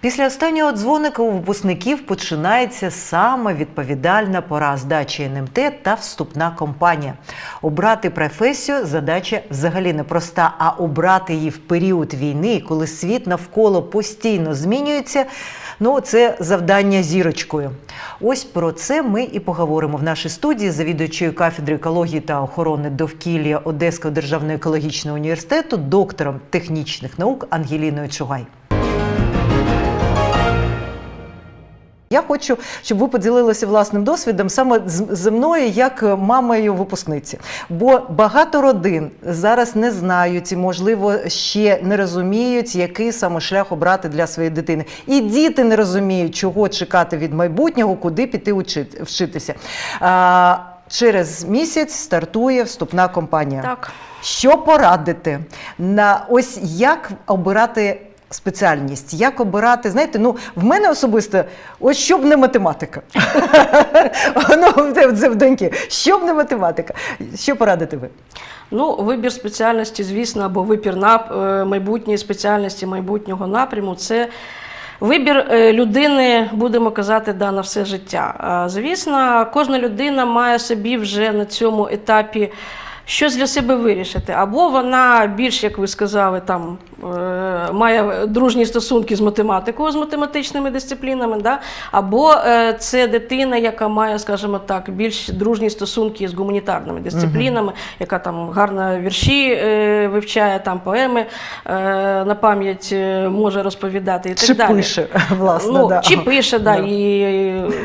Після останнього дзвоника у випускників починається саме відповідальна пора здачі НМТ та вступна кампанія. Обрати професію задача взагалі непроста, а обрати її в період війни, коли світ навколо постійно змінюється. Ну, це завдання зірочкою. Ось про це ми і поговоримо в нашій студії завідувачою кафедри екології та охорони довкілля Одеського державного екологічного університету, доктором технічних наук Ангеліною Чугай. Я хочу, щоб ви поділилися власним досвідом саме зі мною, як мамою випускниці. Бо багато родин зараз не знають і, можливо, ще не розуміють, який саме шлях обрати для своєї дитини. І діти не розуміють, чого чекати від майбутнього, куди піти вчитися. А, через місяць стартує вступна кампанія. Так. Що порадити на ось як обирати спеціальність? Як обирати? Знаєте, ну в мене особисто, ось щоб не математика. ну, це в доньки. Щоб не математика. Що порадите ви? Ну, вибір спеціальності, звісно, або вибір е, майбутньої спеціальності, майбутнього напряму це. Вибір е, людини, будемо казати, да, на все життя. Звісно, кожна людина має собі вже на цьому етапі щось для себе вирішити. Або вона більш, як ви сказали, там е, має дружні стосунки з математикою, з математичними дисциплінами, да? або е, це дитина, яка має, скажімо так, більш дружні стосунки з гуманітарними дисциплінами, яка там гарно вірші е, вивчає, там поеми на пам'ять може розповідати і так Чи далі. пише, власне, ну, да. Чи пише, да, Да. І,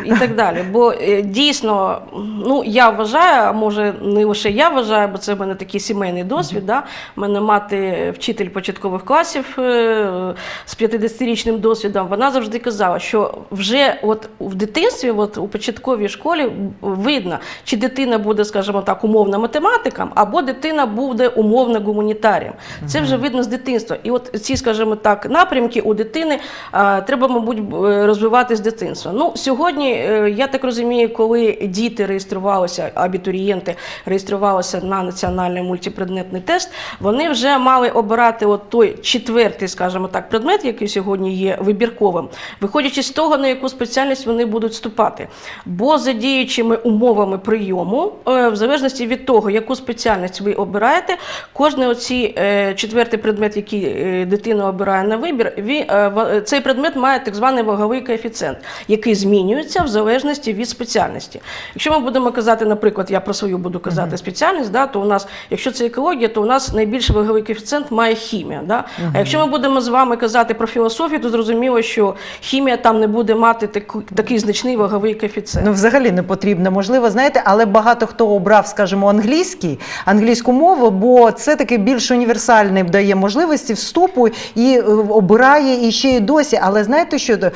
і так далі. Бо дійсно, ну я вважаю, а може не лише я вважаю, бо це в мене такий сімейний досвід. Да? У мене мати вчитель початкових класів е, з 50-річним досвідом. Вона завжди казала, що вже от в дитинстві, от у початковій школі, видно, чи дитина буде, скажімо так, умовно математиком, або дитина буде умовно гуманітарієм. Це вже видно з дитинства. І от ці, скажімо так, напрямки у дитини треба, мабуть, е, розвивати з дитинства. Ну, сьогодні, е, я так розумію, коли діти реєструвалися, абітурієнти реєструвалися на національний мультипредметний тест, вони вже мали обирати от той четвертий, скажімо так, предмет, який сьогодні є вибірковим, виходячи з того, на яку спеціальність вони будуть вступати. Бо за діючими умовами прийому, е, в залежності від того, яку спеціальність ви обираєте, кожний оці е, четвертий предмет, який е, дитина обирає на вибір, цей предмет має так званий ваговий коефіцієнт, який змінюється в залежності від спеціальності. Якщо ми будемо казати, наприклад, я про свою буду казати спеціальність, да, то у нас, якщо це екологія, то у нас найбільший ваговий коефіцієнт має хімія. Да? А якщо ми будемо з вами казати про філософію, то зрозуміло, що хімія там не буде мати таку- такий значний ваговий коефіцієнт. Ну, взагалі не потрібно, можливо, знаєте, але багато хто обрав, скажімо, англійський, англійську мову, бо це таки більш універсальний дає можливості вступу і е, обирає і ще й досі. Але знаєте, що е,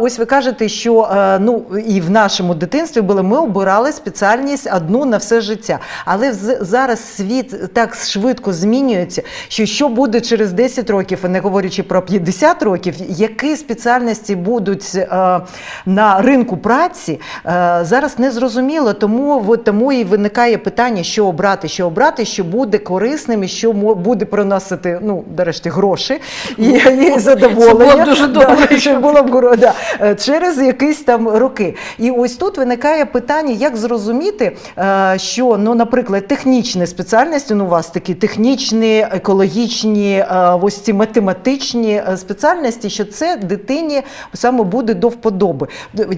ось ви кажете, що е, ну і в нашому дитинстві були ми обирали спеціальність одну на все життя. Але вз- зараз світ так швидко змінюється, що що буде через 10 років, не говорячи про 50 років, які спеціальності будуть е, на ринку праці, е, зараз не зрозуміло. Тому, от, тому і виникає питання, що обрати, що обрати, що буде корисним і що буде приносити, ну, нарешті, гроші і, і задоволення. Це було дуже Да, що було б да, через якісь там роки. І ось тут виникає питання, як зрозуміти, е, що, ну, наприклад, технічні спеціальності, ну, у вас такі технічні, екологічні, е, ось ці математичні е, спеціальності, що це дитині саме буде до вподоби.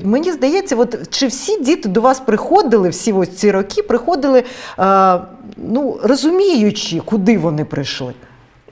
Мені здається, от чи всі діти до вас приходили, всі ось ці роки приходили, е, ну, розуміючи, куди вони прийшли.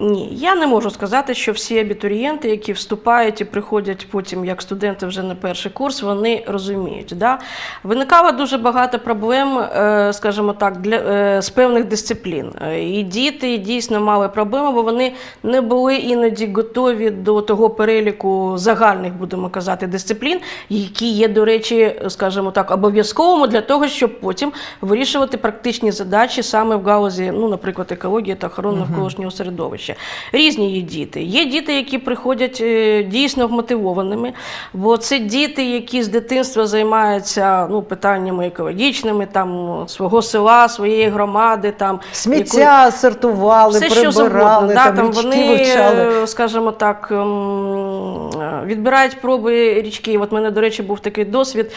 Ні, я не можу сказати, що всі абітурієнти, які вступають і приходять потім як студенти вже на перший курс, вони розуміють. Да? Виникало дуже багато проблем, е, скажімо так, для, е, з певних дисциплін. Е, І діти дійсно мали проблеми, бо вони не були іноді готові до того переліку загальних, будемо казати, дисциплін, які є, до речі, скажімо так, обов'язковими для того, щоб потім вирішувати практичні задачі саме в галузі, ну, наприклад, екології та охорони навколишнього середовища. Становище. Різні є діти. Є діти, які приходять е, дійсно вмотивованими, бо це діти, які з дитинства займаються ну, питаннями екологічними, там свого села, своєї громади, там Сміття сортували, все, що завгодно. прибирали, там, там річки вони, вивчали. е, скажімо так, ем, відбирають проби річки. От мене, до речі, був такий досвід.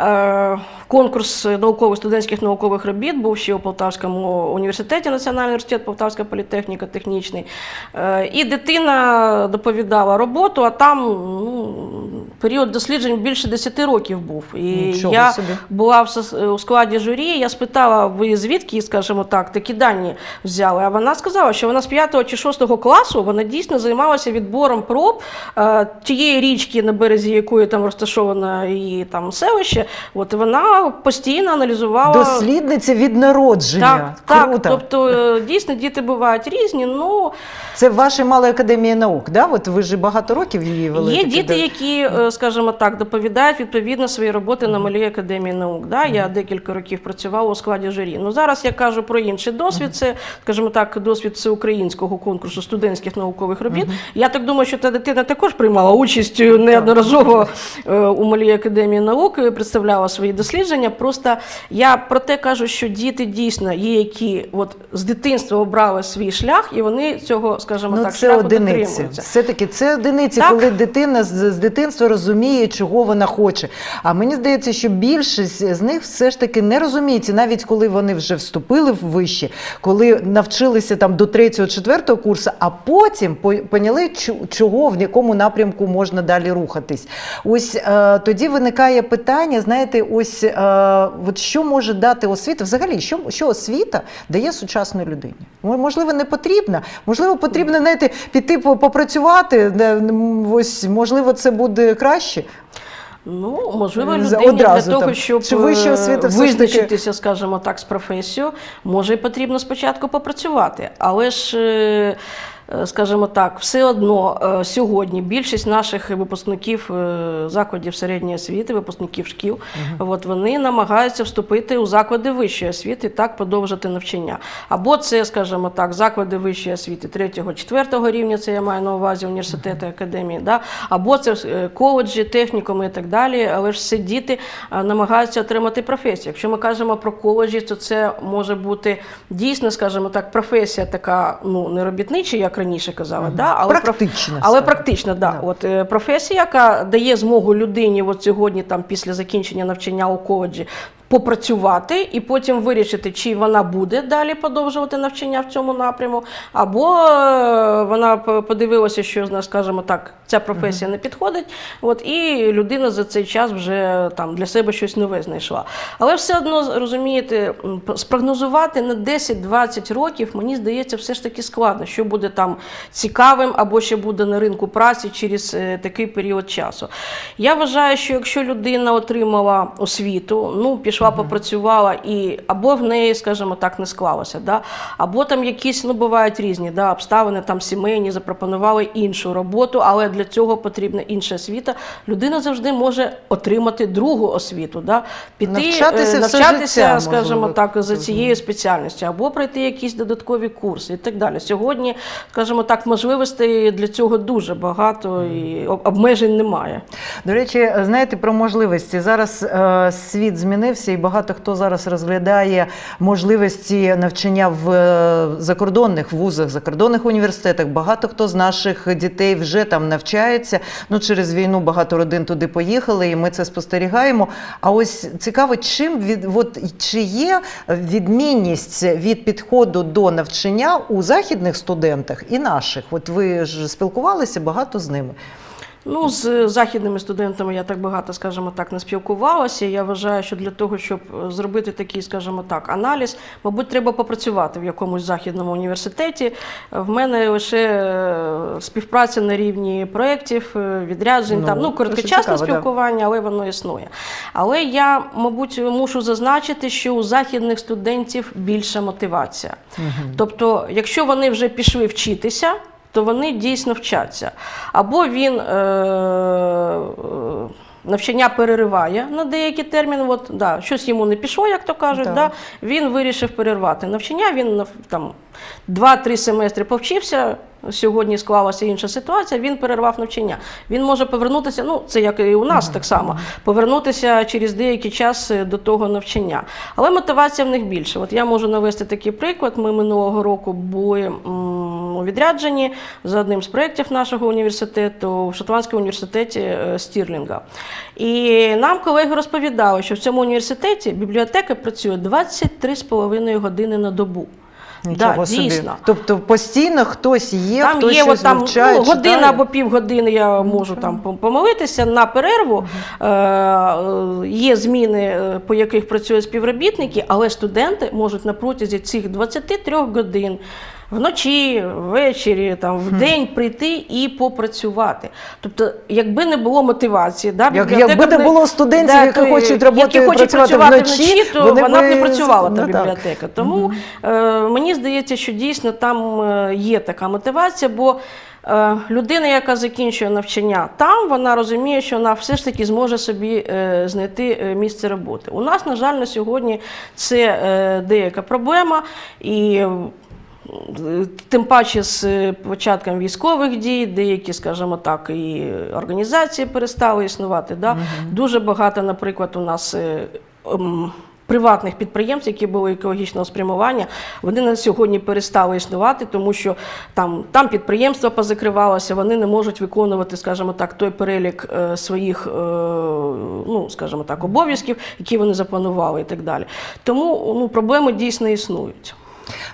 Е, Конкурс наукових студентських наукових робіт був ще у Полтавському університеті, Національний університет, Полтавська політехніка, технічний. Е, І дитина доповідала роботу, а там ну, період досліджень більше 10 років був. І Нічого я собі. була в у складі журі. Я спитала, ви звідки, скажімо так, такі дані взяли. А вона сказала, що вона з 5 чи 6 класу вона дійсно займалася відбором проб е, тієї річки, на березі якої там розташовано її там селище. От вона постійно аналізувала. Дослідниця від народження. Так, Круто. так, тобто е, дійсно діти бувають різні. Ну Це в вашій малої академії наук, да? От ви ж багато років її вели. Є таке, діти, да? які, е, скажімо так, доповідають відповідно свої роботи на малій академії наук. Да? Я декілька років працювала у складі журі. Ну зараз я кажу про інший досвід. Це, скажімо так, досвід всеукраїнського конкурсу студентських наукових робіт. Я так думаю, що та дитина також приймала участь е, неодноразово е, у малій академії наук, е, представляла свої дослідження. Просто я про те кажу, що діти дійсно є, які от з дитинства обрали свій шлях, і вони цього, скажімо Ну, так, це шляху одиниці. дотримуються. Все-таки це одиниці, Так. коли дитина з, з дитинства розуміє, чого вона хоче. А мені здається, що більшість з них все ж таки не розуміють, і навіть коли вони вже вступили в вище, коли навчилися там до третього, четвертого курсу, а потім по- поняли, чого в якому напрямку можна далі рухатись. Ось е, тоді виникає питання: знаєте, ось е, от що може дати освіта? Взагалі, що, що освіта дає сучасній людині? Можливо, не потрібна. Можливо, потрібно знаєте, піти попрацювати. Ось можливо, це буде краще. Ну, можливо, людині одразу для того, там. щоб Чи вища е, освіта все ж таки- визначитися, скажімо так, з професією, може і потрібно спочатку попрацювати. Але ж, е, е, скажімо так, все одно е, сьогодні більшість наших випускників е, закладів середньої освіти, випускників шкіл, от вони намагаються вступити у заклади вищої освіти і так продовжити навчання. Або це, скажімо так, заклади вищої освіти 3-4 рівня, це я маю на увазі університети, академії, да? або це е, коледжі, технікуми і так далі. Але ж всі діти е, намагаються отримати професію. Якщо ми кажемо про коледжі, то це може бути дійсно, скажімо так, професія така, ну не робітнича, як раніше казала. да? але проф- Практична, але практично, да. Да. От е, професія, яка дає змогу людині, от сьогодні, там після закінчення навчання у коледжі. Попрацювати і потім вирішити, чи вона буде далі продовжувати навчання в цьому напряму, або е, вона подивилася, що скажімо так, ця професія не підходить. От і людина за цей час вже там для себе щось нове знайшла. Але все одно розумієте, спрогнозувати на 10-20 років, мені здається, все ж таки складно, що буде там цікавим, або що буде на ринку праці через е, такий період часу. Я вважаю, що якщо людина отримала освіту, ну пішла, попрацювала, і або в неї, скажімо так, не склалося, да? або там якісь ну бувають різні да, обставини, там сімейні запропонували іншу роботу, але для цього потрібна інша освіта. Людина завжди може отримати другу освіту, да? піти Навчатися е, навчатися, життя, скажімо можливо. так, за цією спеціальністю, або пройти якісь додаткові курси і так далі. Сьогодні, скажімо так, можливостей для цього дуже багато і обмежень немає. До речі, знаєте про можливості. Зараз е, світ змінився, і багато хто зараз розглядає можливості навчання в е, закордонних вузах, закордонних університетах. Багато хто з наших дітей вже там навчається. Ну через війну багато родин туди поїхали, і ми це спостерігаємо. А ось цікаво, чим від от чи є відмінність від підходу до навчання у західних студентах і наших? От ви ж спілкувалися багато з ними. Ну, з західними студентами я так багато, скажімо так, не спілкувалася. Я вважаю, що для того, щоб е, зробити такий, скажімо так, аналіз, мабуть, треба попрацювати в якомусь західному університеті. В мене лише е, співпраця на рівні проєктів, е, відряджень, Ну, там ну короткочасне цікаво, да. спілкування, але воно існує. Але я, мабуть, мушу зазначити, що у західних студентів більша мотивація. Тобто, якщо вони вже пішли вчитися, то вони дійсно вчаться. Або він е, е, навчання перериває на деякий термін, от, да, щось йому не пішло, як то кажуть, Так. да, він вирішив перервати навчання, він там 2-3 семестри повчився, Сьогодні склалася інша ситуація. Він перервав навчання. Він може повернутися. Ну це як і у нас так само, повернутися через деякий час е, до того навчання. Але мотивація в них більше. От я можу навести такий приклад. Ми минулого року були м, у відрядженні за одним з проєктів нашого університету в Шотландському університеті е, Стірлінга. І нам колеги розповідали, що в цьому університеті бібліотека працює 23,5 години на добу. Нічого да, собі. дійсно. Тобто постійно хтось є, Там хтось є щось там вивчає, ну, година читає. або півгодини я можу там пом- помолитися на перерву. Е, е, є зміни, е, по яких працюють співробітники, але студенти можуть на протязі цих 23 годин. Вночі, ввечері, там в день прийти і попрацювати. Тобто, якби не було мотивації, да, Як- якби не було студентів, да, які хочуть роботи- які хочуть працювати працювати вночі, то вони вона б не працювала та ну, так. бібліотека. Тому е, мені здається, що дійсно там е, є така мотивація, бо е, людина, яка закінчує навчання там, вона розуміє, що вона все ж таки зможе собі е, знайти е, місце роботи. У нас, на жаль, на сьогодні це е, деяка проблема і. Тим паче з е, початком військових дій, деякі, скажімо так, і організації перестали існувати. Да? Дуже багато, наприклад, у нас е, ем, приватних підприємств, які були екологічного спрямування, вони на сьогодні перестали існувати, тому що там, там підприємства позакривалися, вони не можуть виконувати, скажімо так, той перелік е, своїх, е, ну, скажімо так, обов'язків, які вони запланували і так далі. Тому ну, проблеми дійсно існують.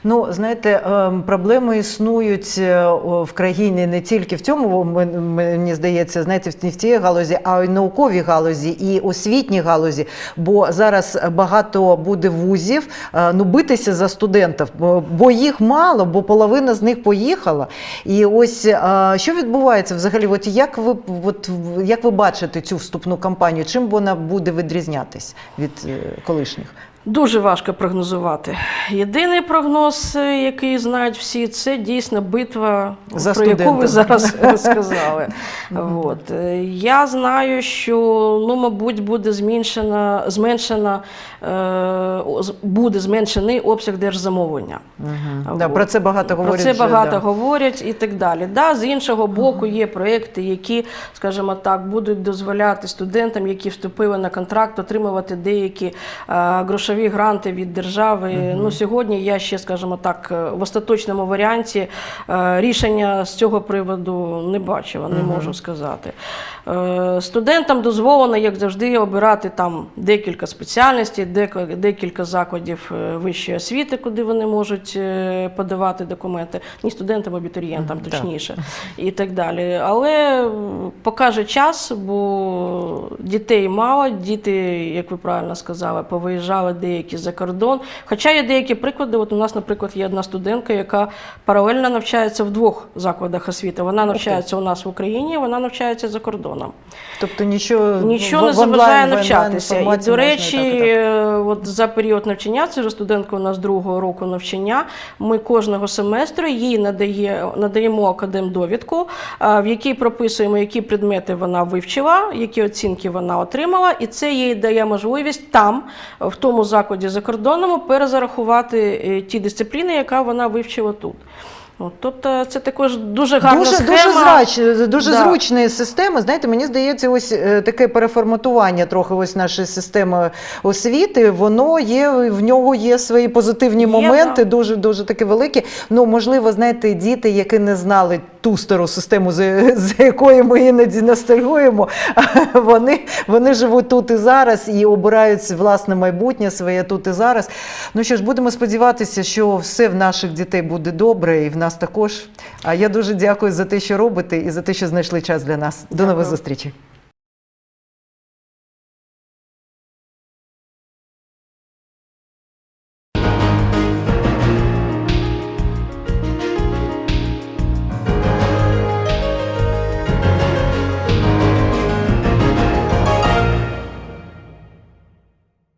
Ну, знаєте, ем, проблеми існують е, в країні не тільки в цьому, мені здається, знаєте, не в цій галузі, а й науковій галузі і освітній галузі. Бо зараз багато буде вузів е, ну, битися за студентів, бо- їх мало, бо половина з них поїхала. І ось е, що відбувається взагалі? От як ви от, як ви бачите цю вступну кампанію? Чим вона буде відрізнятись від колишніх? Дуже важко прогнозувати. Єдиний прогноз, е, який знають всі, це дійсно битва, За про яку ви зараз сказали. От. Е, Я знаю, що ну, мабуть, буде зменшена, зменшена, е, буде зменшений обсяг держзамовлення. Угу. Да, про це багато говорять. Про це вже, багато да. говорять і так далі. Да, з іншого боку, є проекти, які, скажімо так, будуть дозволяти студентам, які вступили на контракт, отримувати деякі е, грошові гранти від держави. Ну, сьогодні я ще, скажімо так, е, в остаточному варіанті е, рішення з цього приводу не бачила, не можу сказати. Е, Студентам дозволено, як завжди, обирати там декілька спеціальностей, дек- декілька закладів е, вищої освіти, куди вони можуть е, подавати документи, не студентам, абітурієнтам, точніше, і так далі. Але покаже час, бо дітей мало, діти, як ви правильно сказали, повиїжджали деякі за кордон. Хоча є деякі приклади. От у нас, наприклад, є одна студентка, яка паралельно навчається в двох закладах освіти. Вона навчається у нас в Україні, вона навчається за кордоном. Тобто нічого, Нічого не заважає навчатися. І, до і речі, так, і так. е, от за період навчання, це вже студентка у нас другого року навчання. Ми кожного семестру їй надає, надаємо академдовідку, е, в якій прописуємо, які предмети вона вивчила, які оцінки вона отримала, і це їй дає можливість там, в тому закладі за кордоном, перезарахувати е, ті дисципліни, яка вона вивчила тут. От, тобто це також дуже гарна Дуже, схема. дуже, зрач, дуже Да. зручна система. Знаєте, мені здається, ось е, таке переформатування трохи ось нашої системи освіти. Воно є, в нього є свої позитивні Є, моменти, да. дуже дуже такі великі. Ну, можливо, знаєте, діти, які не знали ту стару систему, за, за якою ми іноді ностальгуємо, вони, вони живуть тут і зараз і обирають власне майбутнє своє тут і зараз. Ну що ж, будемо сподіватися, що все в наших дітей буде добре, і в нас також. А я дуже дякую за те, що робите, і за те, що знайшли час для нас. До нових зустрічей.